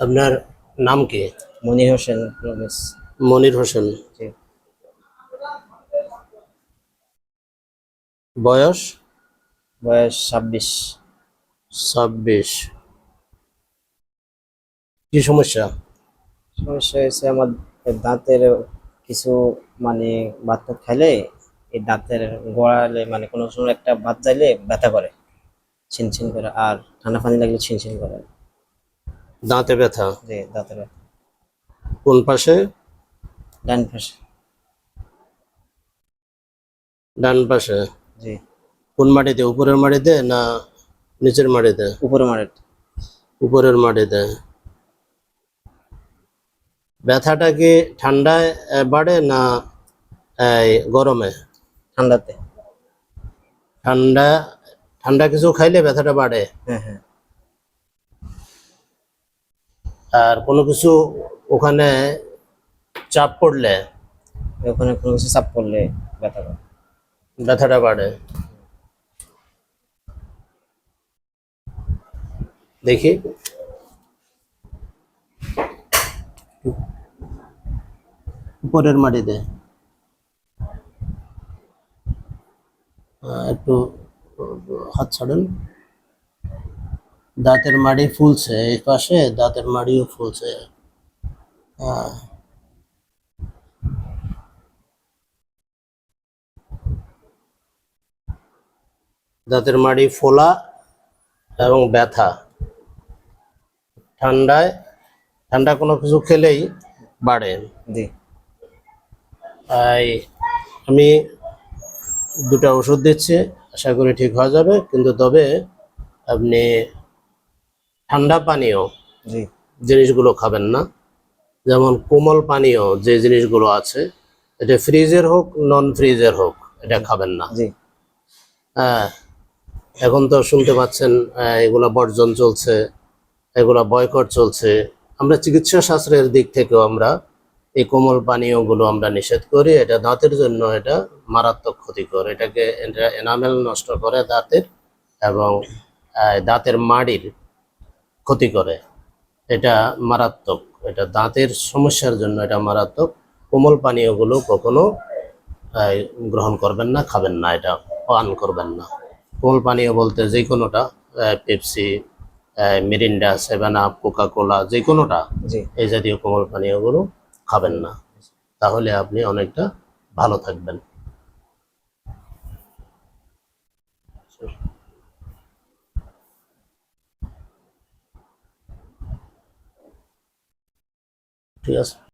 আপনার নাম কি? মনির হোসেন রমেশ। মনির হোসেন। বয়স? বয়স ছাব্বিশ। ছাব্বিশ। কি সমস্যা? সমস্যা হয়েছে আমার দাঁতের কিছু মানে টাত খাইলে এই দাঁতের গোড়ালে মানে কোনো সময় একটা ভাত যাইলে ব্যথা করে ছিনছিন করে আর ঠান্ডা পানি লাগলে ছিনছিন করে। দাঁতে ব্যথা। যে দাঁতের ব্যথা। কোন পাশে? ডান পাশে। ডান পাশে। জি। কোন মাটিতে উপরের মাটিতে না নিচের মাটিতে? উপরের মারে উপরের মাটিতে। ব্যথাটা কি ঠান্ডায় বাড়ে না এই, গরমে? ঠান্ডাতে। ঠান্ডা ঠান্ডা কিছু খাইলে ব্যথাটা বাড়ে? হ্যাঁ হ্যাঁ। আর কোনো কিছু ওখানে চাপ পড়লে? ওখানে কোনো কিছু চাপ পড়লে ব্যথা ব্যথাটা বাড়ে। দেখি। উপরের মাটিতে। একটু হাত ছাড়েন। দাঁতের মাড়ি ফুলছে এই পাশে দাঁতের মাড়িও ফুলছে। আহ, দাঁতের মাড়ি ফোলা এবং ব্যথা। ঠান্ডায় ঠান্ডা কোনো কিছু খেলেই বাড়ে। জি। তাই আমি দুটো ওষুধ দিচ্ছি আশা করি ঠিক হয়ে যাবে কিন্তু তবে আপনি ঠান্ডা পানীয় জিনিসগুলো খাবেন না। যেমন কোমল পানীয় যে জিনিসগুলো আছে এটা ফ্রিজের হোক নন ফ্রিজের হোক এটা খাবেন না। জি। হ্যাঁ এখন তো শুনতে পাচ্ছেন এগুলা বর্জন চলছে এগুলা বয়কট চলছে। আমরা চিকিৎসা শাস্ত্রের দিক থেকেও আমরা এই কোমল পানীয়গুলো আমরা নিষেধ করি এটা দাঁতের জন্য এটা মারাত্মক ক্ষতিকর। এটাকে এটা এনামেল নষ্ট করে দাঁতের এবং দাঁতের মাড়ির ক্ষতি করে। এটা মারাত্মক। এটা দাঁতের সমস্যার জন্য এটা মারাত্মক। কোমল পানীয়গুলো কখনো গ্রহণ করবেন না খাবেন না। এটা পান করবেন না। কোমল পানীয় বলতে যে কোনোটা Pepsi Mirinda seven up Coca Cola যে কোনোটা এই জাতীয় কোমল পানীয়গুলো খাবেন না। তাহলে আপনি অনেকটা ভালো থাকবেন। ঠিক আছে